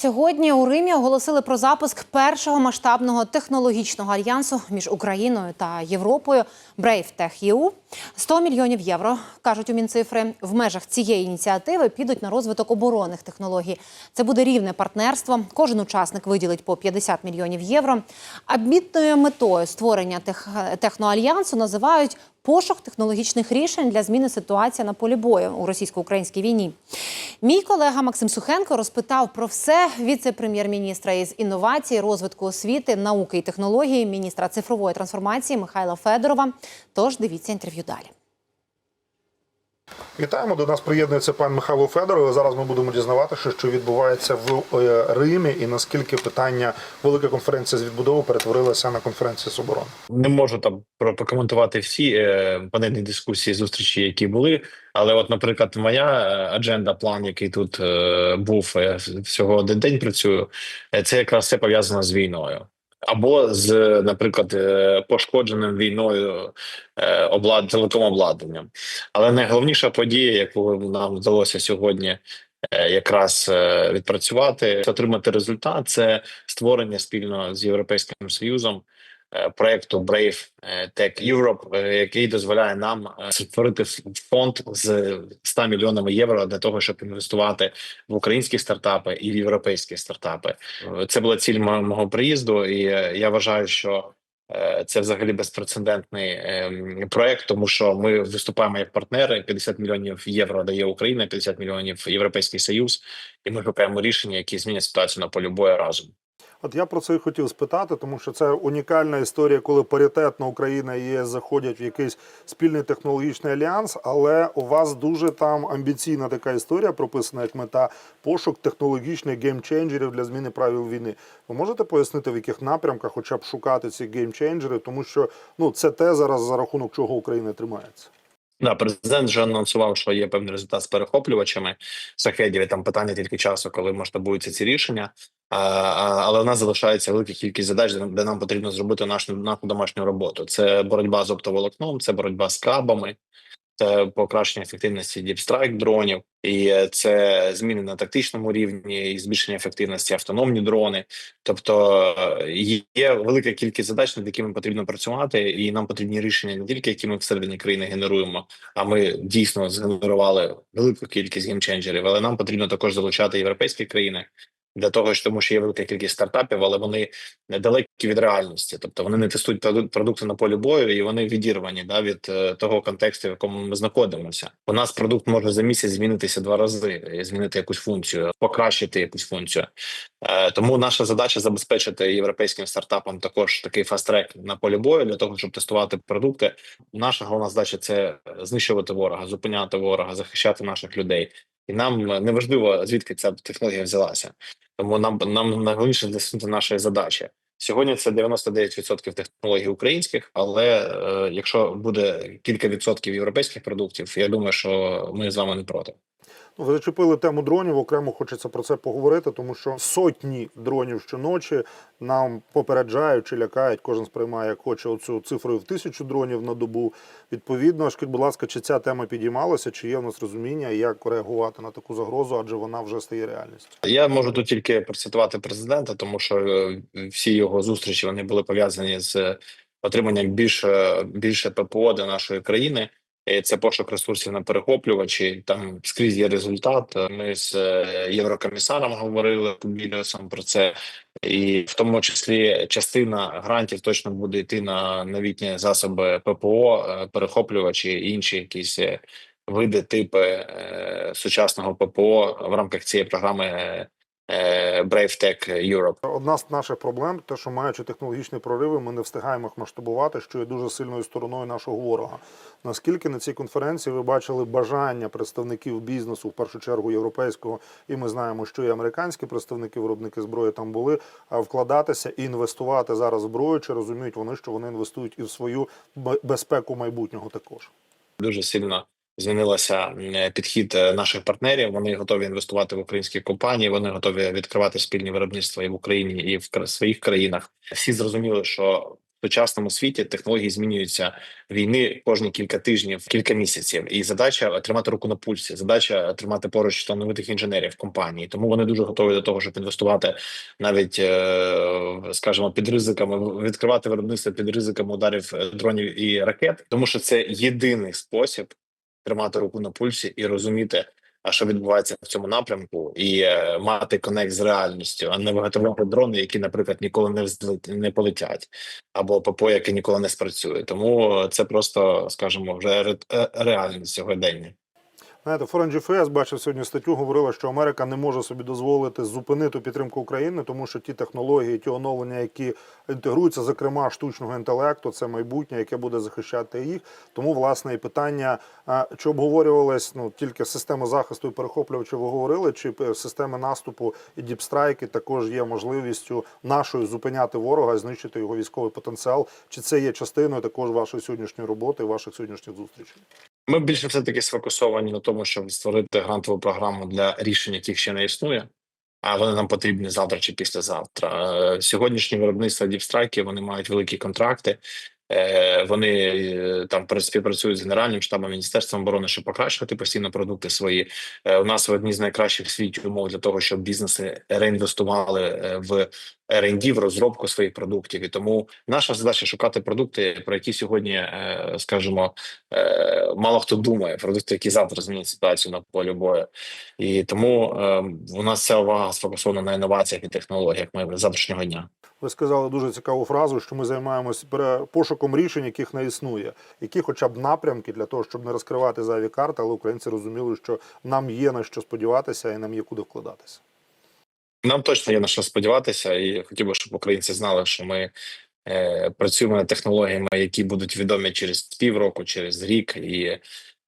Сьогодні у Римі оголосили про запуск першого масштабного технологічного альянсу між Україною та Європою Brave Tech EU. 100 мільйонів євро кажуть у мінцифри. В межах цієї ініціативи підуть на розвиток оборонних технологій. Це буде рівне партнерство. Кожен учасник виділить по 50 мільйонів євро. Амбітною метою створення тех... техноальянсу називають пошук технологічних рішень для зміни ситуації на полі бою у російсько-українській війні. Мій колега Максим Сухенко розпитав про все віце-прем'єр-міністра із інновацій, розвитку освіти, науки і технології, міністра цифрової трансформації Михайла Федорова. Тож дивіться інтерв'ю далі. Вітаємо. До нас приєднується пан Михайло Федоров. Зараз ми будемо дізнаватися, що відбувається в е, Римі, і наскільки питання велика конференція з відбудови перетворилася на конференцію з оборони. Не можу там про- прокоментувати всі е, панельні дискусії, зустрічі, які були. Але, от, наприклад, моя е, адженда, план, який тут був е, всього один день працюю, це якраз все пов'язано з війною. Або з, наприклад, е, пошкодженим війною е, облад... телекомобладнанням. Але найголовніша подія, яку нам вдалося сьогодні е, якраз відпрацювати, отримати результат, це створення спільно з Європейським Союзом проекту Brave е, Tech Europe, е, який дозволяє нам е, створити фонд з 100 мільйонами євро для того, щоб інвестувати в українські стартапи і в європейські стартапи. Е, Це була ціль мо- мого приїзду, і е, я вважаю, що. е, Це взагалі безпрецедентний ем, проект, тому що ми виступаємо як партнери. 50 мільйонів євро дає Україна, 50 мільйонів Європейський Союз, і ми шукаємо рішення, які змінять ситуацію на полі бою разом. От я про це і хотів спитати, тому що це унікальна історія, коли паритетно Україна і ЄС заходять в якийсь спільний технологічний альянс. Але у вас дуже там амбіційна така історія прописана як мета пошук технологічних геймченджерів для зміни правил війни. Ви можете пояснити, в яких напрямках, хоча б шукати ці геймченджери, тому що ну це те зараз за рахунок чого Україна тримається. Да, президент вже анонсував, що є певний результат з перехоплювачами шахедів. Там питання тільки часу, коли масштабуються ці рішення. А, але в нас залишається велика кількість задач, де, де нам потрібно зробити нашу, нашу домашню роботу. Це боротьба з оптоволокном, це боротьба з крабами, це покращення ефективності діпстрайк дронів, і це зміни на тактичному рівні, і збільшення ефективності автономні дрони. Тобто е, є велика кількість задач, над якими потрібно працювати, і нам потрібні рішення не тільки які ми всередині країни генеруємо, а ми дійсно згенерували велику кількість геймченджерів, але нам потрібно також залучати європейські країни. Для того ж, тому що є велика кількість стартапів, але вони недалекі від реальності, тобто вони не тестують продукти на полі бою, і вони відірвані да, від е, того контексту, в якому ми знаходимося. У нас продукт може за місяць змінитися два рази, змінити якусь функцію, покращити якусь функцію. Е, Тому наша задача забезпечити європейським стартапам також такий фаст-трек на полі бою для того, щоб тестувати продукти. Наша головна задача це знищувати ворога, зупиняти ворога, захищати наших людей. І нам не важливо звідки ця технологія взялася. Тому нам нам найголовніше досягнути нашої задачі. Сьогодні це 99% технологій українських, але е, якщо буде кілька відсотків європейських продуктів, я думаю, що ми з вами не проти. Ви зачепили тему дронів. Окремо хочеться про це поговорити, тому що сотні дронів щоночі нам попереджають чи лякають. Кожен сприймає як хоче оцю цифрою в тисячу дронів на добу. Відповідно, скажіть, будь ласка, чи ця тема підіймалася, чи є в нас розуміння, як реагувати на таку загрозу, адже вона вже стає реальністю. Я можу тут тільки процитувати президента, тому що е, всі його зустрічі вони були пов'язані з отриманням більше більше ППО для нашої країни. Це пошук ресурсів на перехоплювачі. Там скрізь є результат. Ми з е, єврокомісаром говорили Кубіліусом про це, і в тому числі частина грантів точно буде йти на новітні засоби ППО, е, перехоплювачі і інші якісь е, види, типи сучасного ППО в рамках цієї програми е, е, Brave Tech Europe. Одна з наших проблем, те, що маючи технологічні прориви, ми не встигаємо їх масштабувати, що є дуже сильною стороною нашого ворога. Наскільки на цій конференції ви бачили бажання представників бізнесу, в першу чергу європейського, і ми знаємо, що і американські представники, виробники зброї там були, вкладатися і інвестувати зараз в зброю, чи розуміють вони, що вони інвестують і в свою безпеку майбутнього також? Дуже сильно змінилася підхід е, наших партнерів. Вони готові інвестувати в українські компанії. Вони готові відкривати спільні виробництва і в Україні, і в своїх країнах. Всі зрозуміли, що В сучасному світі технології змінюються війни кожні кілька тижнів, кілька місяців. І задача тримати руку на пульсі. Задача тримати поруч талановитих інженерів компанії. Тому вони дуже готові до того, щоб інвестувати навіть, е, скажімо, під ризиками відкривати виробництво під ризиками ударів е, дронів і ракет, тому що це єдиний спосіб тримати руку на пульсі і розуміти. А що відбувається в цьому напрямку, і е, мати конект з реальністю, а не виготовляти дрони, які, наприклад, ніколи не не полетять, або ППО, яке ніколи не спрацює. Тому це просто, скажімо, вже е, реальність сьогодення. Знаєте, Foreign GFS бачив сьогодні статтю, говорила, що Америка не може собі дозволити зупинити підтримку України, тому що ті технології, ті оновлення, які інтегруються, зокрема штучного інтелекту, це майбутнє, яке буде захищати їх. Тому, власне, і питання, чи обговорювалось ну тільки система захисту і перехоплювачі ви говорили, чи е, системи наступу і діпстрайки також є можливістю нашою зупиняти ворога, і знищити його військовий потенціал. Чи це є частиною також вашої сьогоднішньої роботи, ваших сьогоднішніх зустрічей? Ми більше все таки сфокусовані на тому, щоб створити грантову програму для рішень, яких ще не існує. А вони нам потрібні завтра чи післязавтра. Е, Сьогоднішні виробництва діпстрайки вони мають великі контракти. Е, Вони е, там співпрацюють з генеральним штабом міністерством оборони, щоб покращувати постійно продукти свої. У нас в одні з найкращих в світі умов для того, щоб бізнеси реінвестували в R&D, в розробку своїх продуктів. І тому наша задача шукати продукти, про які сьогодні, е, скажімо, е, мало хто думає, продукти, які завтра змінять ситуацію на полі бою. І тому е, у нас вся увага сфокусована на інноваціях і технологіях ми завтрашнього дня. Ви сказали дуже цікаву фразу, що ми займаємося пошуком рішень, яких не існує, які, хоча б напрямки для того, щоб не розкривати зайві карти, але українці розуміли, що нам є на що сподіватися і нам є куди вкладатися. Нам точно є на що сподіватися, і хотів би, щоб українці знали, що ми е, працюємо над технологіями, які будуть відомі через півроку, через рік, і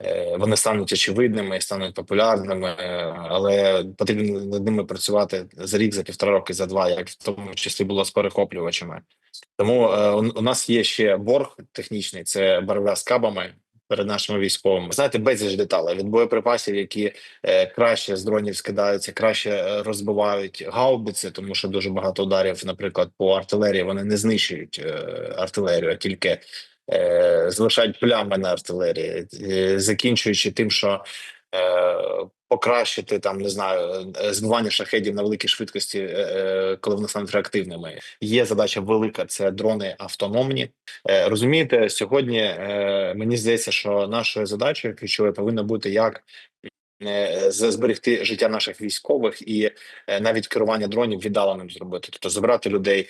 е, вони стануть очевидними і стануть популярними, е, але потрібно над ними працювати за рік, за півтора роки, за два, як в тому числі було з перехоплювачами. Тому е, у, нас є ще борг технічний, це боротьба з кабами. Перед нашими військовими. Знаєте, безліч деталей. Від боєприпасів, які е, краще з дронів скидаються, краще е, розбивають гаубиці, тому що дуже багато ударів, наприклад, по артилерії вони не знищують е, артилерію, а тільки е, залишають плями на артилерії, е, закінчуючи тим, що е, покращити там не знаю е, збивання шахедів на великій швидкості, е, е, коли вони стануть реактивними. Є задача велика: це дрони автономні. Е, Розумієте, сьогодні е, мені здається, що нашою задачею ключовою повинна бути як е, зберегти життя наших військових і е, навіть керування дронів віддаленим зробити, тобто забрати людей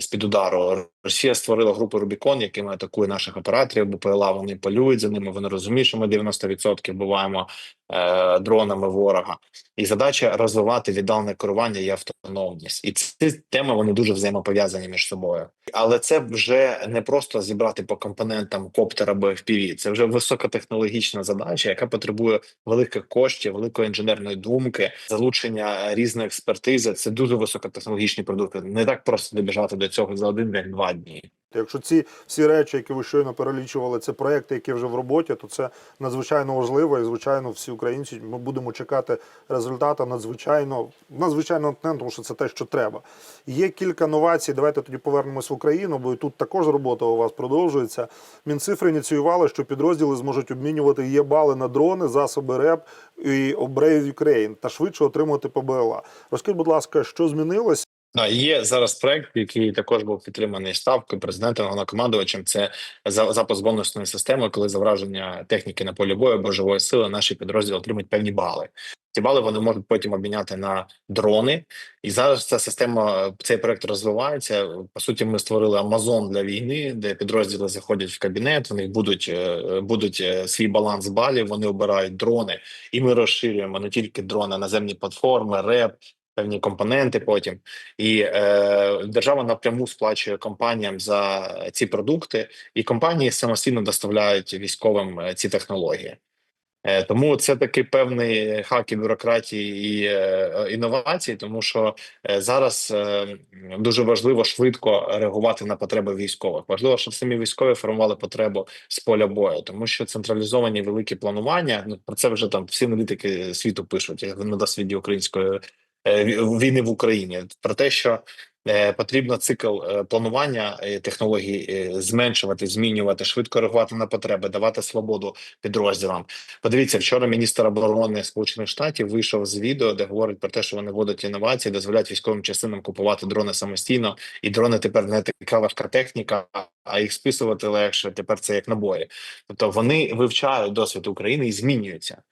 з під удару. Росія створила групу Рубікон, якими атакує наших операторів. БПЛА вони полюють за ними. Вони розуміють, що ми 90% вбиваємо е, дронами ворога. І задача розвивати віддалене керування і автономність. І ці теми вони дуже взаємопов'язані між собою. Але це вже не просто зібрати по компонентам коптер або FPV. Це вже високотехнологічна задача, яка потребує великих коштів, великої інженерної думки, залучення різної експертизи. Це дуже високотехнологічні продукти. Не так просто добіжати до цього за один день, два дні. Якщо ці всі речі, які ви щойно перелічували, це проекти, які вже в роботі, то це надзвичайно важливо. І звичайно, всі українці ми будемо чекати результата надзвичайно надзвичайно натхненно, тому що це те, що треба. Є кілька новацій. Давайте тоді повернемось в Україну, бо і тут також робота у вас продовжується. Мінцифри ініціювали, що підрозділи зможуть обмінювати є бали на дрони, засоби РЕП і Brave Ukraine та швидше отримувати ПБЛА. Розкажіть, будь ласка, що змінилось? Є зараз проект, який також був підтриманий ставкою президентом головнокомандувачем. Це за- запуск бонусної системи, коли за враження техніки на полі бою або живої сили наші підрозділи отримують певні бали. Ці бали вони можуть потім обміняти на дрони, і зараз ця система, цей проект розвивається. По суті, ми створили Амазон для війни, де підрозділи заходять в кабінет. У них будуть, е, будуть е, свій баланс балів. Вони обирають дрони, і ми розширюємо не тільки дрони, а наземні платформи, РЕП, певні компоненти потім. І е, держава напряму сплачує компаніям за ці продукти, і компанії самостійно доставляють військовим е, ці технології. Е, тому це такий певний хак бюрократії і е, інновацій, тому що е, зараз е, дуже важливо швидко реагувати на потреби військових. Важливо, щоб самі військові формували потребу з поля бою, тому що централізовані великі планування. Ну про це вже там всі аналітики світу пишуть на досвіді української війни в Україні. Про те, що Е, Потрібно цикл е, планування е, технологій е, зменшувати, змінювати, швидко реагувати на потреби, давати свободу підрозділам. Подивіться, вчора міністр оборони Сполучених Штатів вийшов з відео, де говорить про те, що вони вводять інновації, дозволяють військовим частинам купувати дрони самостійно, і дрони тепер не така важка техніка, а їх списувати легше. Тепер це як набої. Тобто вони вивчають досвід України і змінюються.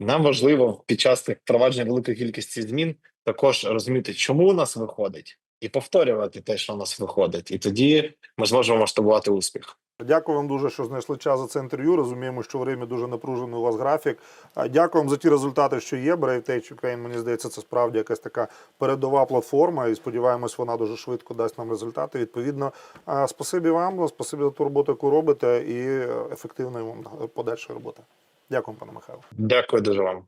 Нам важливо під час тих впровадження великої кількості змін також розуміти, чому у нас виходить, і повторювати те, що у нас виходить, і тоді ми зможемо масштабувати успіх. Дякую вам дуже, що знайшли час за це інтерв'ю. Розуміємо, що в Римі дуже напружений у вас графік. Дякую вам за ті результати, що є. Brave Tech Ukraine, мені здається, це справді якась така передова платформа, і сподіваємось, вона дуже швидко дасть нам результати. Відповідно, спасибі вам, спасибі за ту роботу, яку робите, і е, ефективної вам подальшої роботи. Дякую, пане Михайло. Дякую дуже вам.